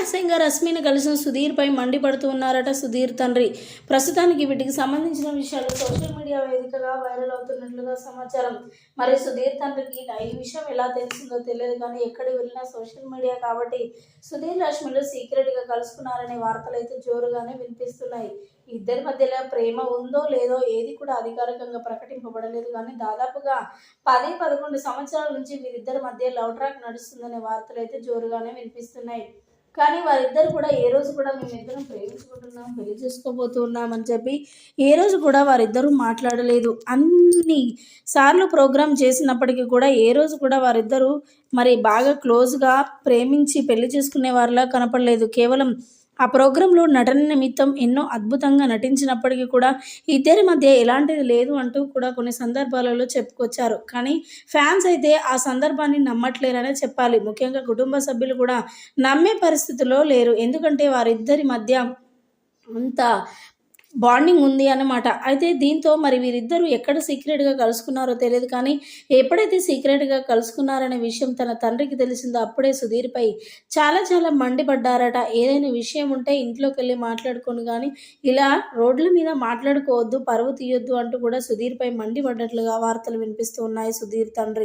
రహస్యంగా రశ్మిని కలిసిన సుధీర్పై మండిపడుతూ ఉన్నారట సుధీర్ తండ్రి. ప్రస్తుతానికి వీటికి సంబంధించిన విషయాలు సోషల్ మీడియా వేదికగా వైరల్ అవుతున్నట్లుగా సమాచారం. మరి సుధీర్ తండ్రికి ఈ విషయం ఎలా తెలిసిందో తెలియదు కానీ ఎక్కడికి వెళ్ళినా సోషల్ మీడియా కాబట్టి సుధీర్ రశ్మిలు సీక్రెట్గా కలుసుకున్నారనే వార్తలు అయితే జోరుగానే వినిపిస్తున్నాయి. ఇద్దరి మధ్యలో ప్రేమ ఉందో లేదో ఏది కూడా అధికారికంగా ప్రకటింపబడలేదు కానీ దాదాపుగా పది పదకొండు సంవత్సరాల నుంచి వీరిద్దరి మధ్య లవ్ ట్రాక్ నడుస్తుందనే వార్తలు అయితే జోరుగానే వినిపిస్తున్నాయి. కానీ వారిద్దరు కూడా ఏ రోజు కూడా మేమిద్దరం ప్రేమించుకుంటున్నాం పెళ్ళి చేసుకోబోతున్నాం అని చెప్పి ఏ రోజు కూడా వారిద్దరూ మాట్లాడలేదు. అన్ని సార్లు ప్రోగ్రామ్ చేసినప్పటికీ కూడా ఏ రోజు కూడా వారిద్దరూ మరి బాగా క్లోజ్గా ప్రేమించి పెళ్ళి చేసుకునే వారిలా కనపడలేదు. కేవలం ఆ ప్రోగ్రాంలో నటన నిమిత్తం ఎన్నో అద్భుతంగా నటించినప్పటికీ కూడా ఇద్దరి మధ్య ఎలాంటిది లేదు అంటూ కూడా కొన్ని సందర్భాలలో చెప్పుకొచ్చారు. కానీ ఫ్యాన్స్ అయితే ఆ సందర్భాన్ని నమ్మట్లేరనే చెప్పాలి. ముఖ్యంగా కుటుంబ సభ్యులు కూడా నమ్మే పరిస్థితిలో లేరు. ఎందుకంటే వారిద్దరి మధ్య అంత బాండింగ్ ఉంది అన్నమాట. అయితే దీంతో మరి వీరిద్దరూ ఎక్కడ సీక్రెట్గా కలుసుకున్నారో తెలియదు కానీ ఎప్పుడైతే సీక్రెట్గా కలుసుకున్నారనే విషయం తన తండ్రికి తెలిసిందో అప్పుడే సుధీర్పై చాలా చాలా మండిపడ్డారట. ఏదైనా విషయం ఉంటే ఇంట్లోకి వెళ్ళి మాట్లాడుకోను కానీ ఇలా రోడ్ల మీద మాట్లాడుకోవద్దు పరువు తీయొద్దు అంటూ కూడా సుధీర్పై మండిపడ్డట్లుగా వార్తలు వినిపిస్తూ ఉన్నాయి సుధీర్ తండ్రి.